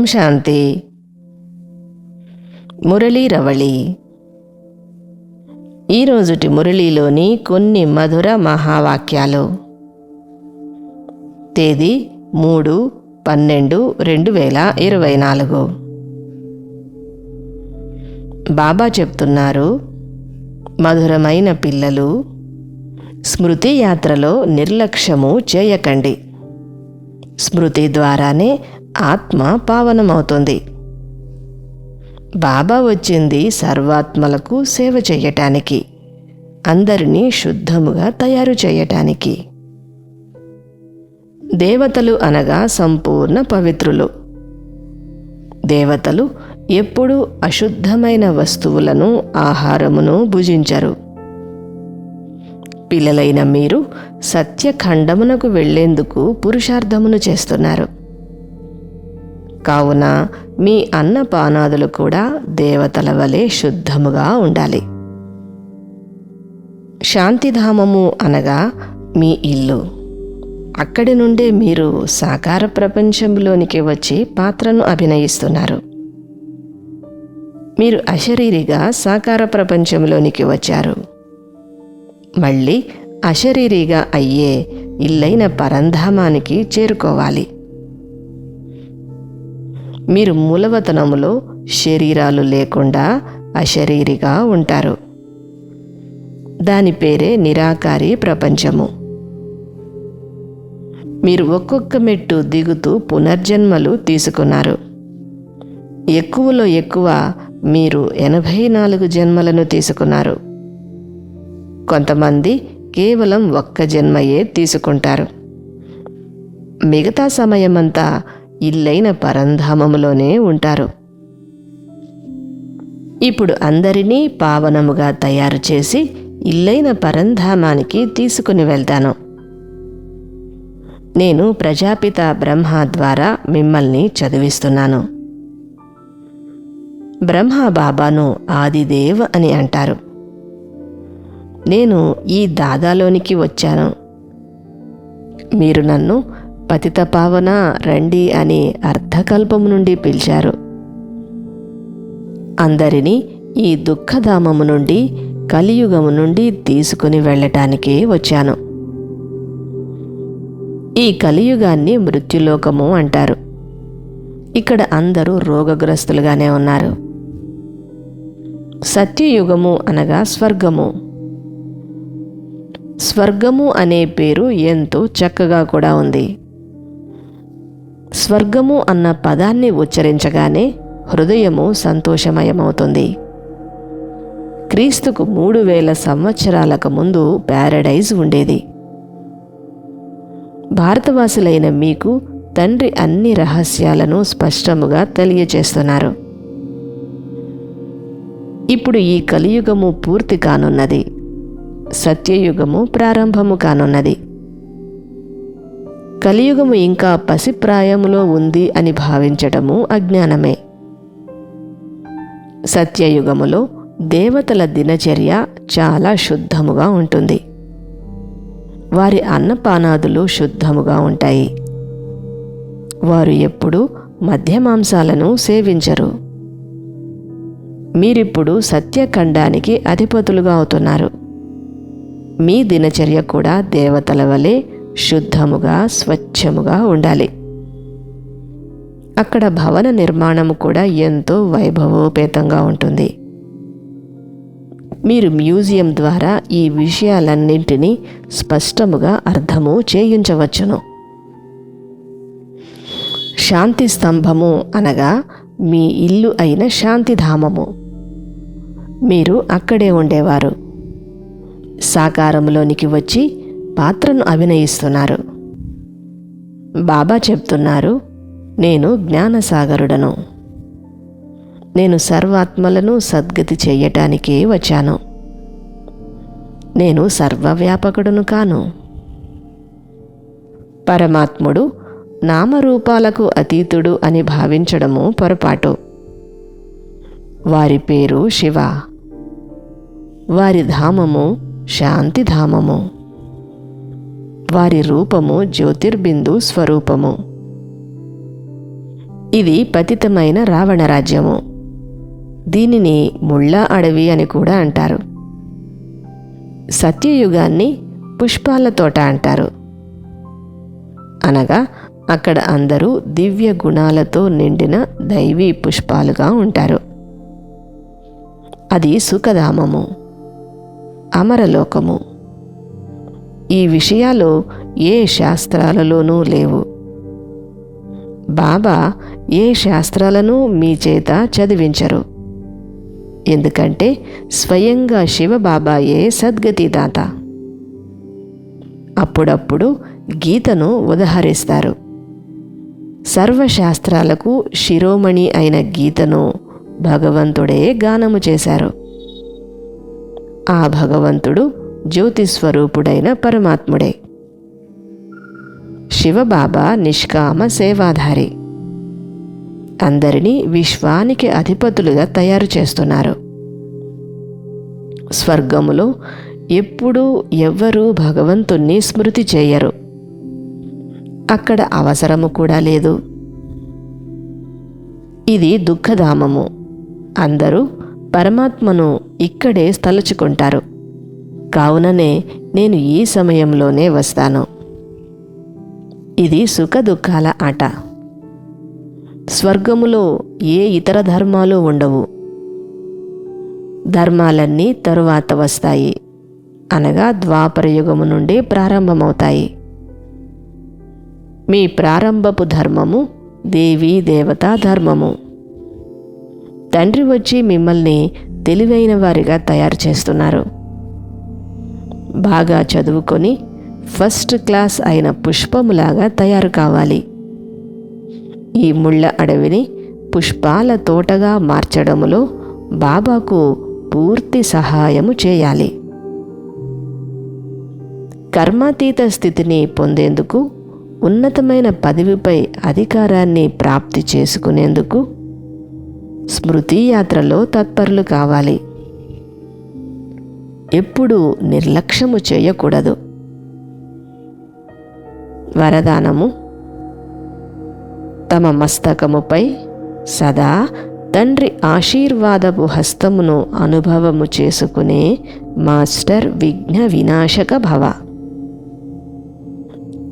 ఓం శాంతి. మురళీ రవళి. ఈరోజుటి మురళీలోని కొన్ని మధుర మహావాక్యాలు. తేదీ మూడు పన్నెండు రెండు వేల ఇరవై నాలుగు. బాబా చెప్తున్నారు మధురమైన పిల్లలు స్మృతి యాత్రలో నిర్లక్ష్యము చేయకండి. స్మృతి ద్వారానే ఆత్మ పావనమవుతుంది. బాబా వచ్చింది సర్వాత్మలకు సేవ చేయటానికి అందరినీ శుద్ధముగా తయారు చేయటానికి దేవతలు అనగా సంపూర్ణ పవిత్రులు. దేవతలు ఎప్పుడూ అశుద్ధమైన వస్తువులను ఆహారమును భుజించరు. పిల్లలైన మీరు సత్యఖండమునకు వెళ్ళేందుకు పురుషార్థమును చేస్తున్నారు. కావున మీ అన్నపానాదులు కూడా దేవతల వలె శుద్ధముగా ఉండాలి. శాంతిధామము అనగా మీ ఇల్లు. అక్కడి నుండే మీరు సాకార ప్రపంచంలోనికి వచ్చి పాత్రను అభినయిస్తున్నారు. మీరు అశరీరిగా సాకార ప్రపంచంలోనికి వచ్చారు. మళ్ళీ అశరీరిగా అయ్యే ఇల్లైన పరంధామానికి చేరుకోవాలి. మీరు మూలవతనములో శరీరాలు లేకుండా అశరీరిగా ఉంటారు. దాని పేరే నిరాకారి ప్రపంచము. మీరు ఒక్కొక్క మెట్టు దిగుతూ పునర్జన్మలు తీసుకున్నారు. ఎక్కువలో ఎక్కువ మీరు ఎనభై నాలుగు జన్మలను తీసుకున్నారు. కొంతమంది కేవలం ఒక్క జన్మయే తీసుకుంటారు. మిగతా సమయమంతా ఇల్లైన పరంధామములోనే ఉంటారు. ఇప్పుడు అందరినీ పావనముగా తయారు చేసి ఇల్లైన పరంధామానికి తీసుకుని వెళ్తాను. నేను ప్రజాపిత బ్రహ్మ ద్వారా మిమ్మల్ని చదివిస్తున్నాను. బ్రహ్మ బాబాను ఆదిదేవ్ అని అంటారు. నేను ఈ దాదాలోనికి వచ్చాను. మీరు నన్ను పతిత పావన రండి అని అర్ధకల్పము నుండి పిలిచారు. అందరినీ ఈ దుఃఖధామము నుండి కలియుగము నుండి తీసుకుని వెళ్ళటానికే వచ్చాను. ఈ కలియుగాన్ని మృత్యులోకము అంటారు. ఇక్కడ అందరూ రోగగ్రస్తులుగానే ఉన్నారు. సత్యయుగము అనగా స్వర్గము. స్వర్గము అనే పేరు ఎంతో చక్కగా కూడా ఉంది. స్వర్గము అన్న పదాన్ని ఉచ్చరించగానే హృదయము సంతోషమయమవుతుంది. క్రీస్తుకు మూడు వేల సంవత్సరాలకు ముందు ప్యారడైజ్ ఉండేది. భారతవాసులైన మీకు తండ్రి అన్ని రహస్యాలను స్పష్టముగా తెలియచేస్తున్నారు. ఇప్పుడు ఈ కలియుగము పూర్తి కానున్నది. సత్యయుగము ప్రారంభము కానున్నది. కలియుగము ఇంకా పసిప్రాయములో ఉంది అని భావించటము అజ్ఞానమే. సత్యయుగములో దేవతల దినచర్య చాలా శుద్ధముగా ఉంటుంది. వారి అన్నపానాదులు శుద్ధముగా ఉంటాయి. వారు ఎప్పుడూ మద్యమాంసాలను సేవించరు. మీరిప్పుడు సత్యఖండానికి అధిపతులుగా అవుతున్నారు. మీ దినచర్య కూడా దేవతల వలె శుద్ధముగా స్వచ్ఛముగా ఉండాలి. అక్కడ భవన నిర్మాణము కూడా ఎంతో వైభవోపేతంగా ఉంటుంది. మీరు మ్యూజియం ద్వారా ఈ విషయాలన్నింటినీ స్పష్టముగా అర్థము చేయించవచ్చును. శాంతి స్తంభము అనగా మీ ఇల్లు అయిన శాంతిధామము. మీరు అక్కడే ఉండేవారు. సాకారంలోనికి వచ్చి పాత్రను అభినయిస్తున్నారు. బాబా చెప్తున్నారు నేను జ్ఞానసాగరుడను. నేను సర్వాత్మలను సద్గతి చెయ్యటానికే వచ్చాను. నేను సర్వవ్యాపకుడును కాను. పరమాత్ముడు నామరూపాలకు అతీతుడు అని భావించడము పొరపాటు. వారి పేరు శివ. వారి ధామము శాంతిధామము. వారి రూపము జ్యోతిర్బిందు స్వరూపము. ఇది పతితమైన రావణ రాజ్యము. దీనిని ముళ్ళ అడవి అని కూడా అంటారు. సత్యయుగాన్ని పుష్పాల తోట అంటారు. అనగా అక్కడ అందరూ దివ్య గుణాలతో నిండిన దైవీ పుష్పాలుగా ఉంటారు. అది సుఖధామము అమరలోకము. ఈ విషయాలు ఏ శాస్త్రాలలోనూ లేవు. బాబా ఏ శాస్త్రాలను మీ చేత చదివించరు. ఎందుకంటే స్వయంగా శివబాబాయే సద్గతిదాత అప్పుడప్పుడు గీతను ఉదహరిస్తారు. సర్వశాస్త్రాలకు శిరోమణి అయిన గీతను భగవంతుడే గానము చేశారు. ఆ భగవంతుడు జ్యోతిస్వరూపుడైన పరమాత్ముడే. శివబాబా నిష్కామ సేవాధారి. అందరినీ విశ్వానికి అధిపతులుగా తయారు చేస్తున్నారు. స్వర్గములో ఎప్పుడూ ఎవ్వరూ భగవంతుణ్ణి స్మృతి చేయరు. అక్కడ అవసరము కూడా లేదు. ఇది దుఃఖధామము. అందరూ పరమాత్మను ఇక్కడే తలుచుకుంటారు. కావుననే నేను ఈ సమయంలోనే వస్తాను. ఇది సుఖ దుఃఖాల ఆట. స్వర్గములో ఏ ఇతర ధర్మాలు ఉండవు. ధర్మాలన్నీ తరువాత వస్తాయి. అనగా ద్వాపరయుగము నుండి ప్రారంభమవుతాయి. మీ ప్రారంభపు ధర్మము దేవీ దేవతా ధర్మము. తండ్రి వచ్చి మిమ్మల్ని తెలివైన వారిగా తయారు చేస్తున్నారు. బాగా చదువుకొని ఫస్ట్ క్లాస్ అయిన పుష్పములాగా తయారు కావాలి. ఈ ముళ్ళ అడవిని పుష్పాల తోటగా మార్చడములో బాబాకు పూర్తి సహాయము చేయాలి. కర్మాతీత స్థితిని పొందేందుకు ఉన్నతమైన పదవిపై అధికారాన్ని ప్రాప్తి చేసుకునేందుకు స్మృతి యాత్రలో తత్పరులు కావాలి. ఎప్పుడూ నిర్లక్ష్యము చేయకూడదు. వరదానము తమ మస్తకముపై సదా తండ్రి ఆశీర్వాదపు హస్తమును అనుభవము చేసుకునే మాస్టర్ విఘ్న వినాశక భవ.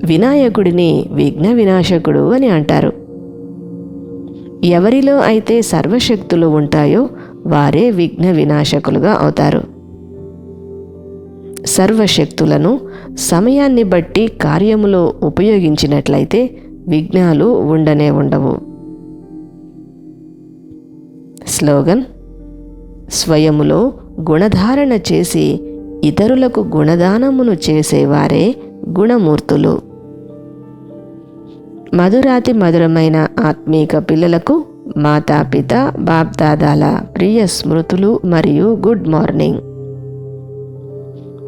వినాయకుడిని విఘ్న వినాశకుడు అని అంటారు. ఎవరిలో అయితే సర్వశక్తులు ఉంటాయో వారే విఘ్న వినాశకులుగా అవుతారు. సర్వశక్తులను సమయాన్ని బట్టి కార్యములో ఉపయోగించినట్లయితే విఘ్నాలు ఉండనే ఉండవు. స్లోగన్ స్వయములో గుణధారణ చేసి ఇతరులకు గుణదానమును చేసేవారే గుణమూర్తులు. మధురాతి మధురమైన ఆత్మీక పిల్లలకు మాతాపిత బాప్దాదాల ప్రియ స్మృతులు మరియు గుడ్ మార్నింగ్.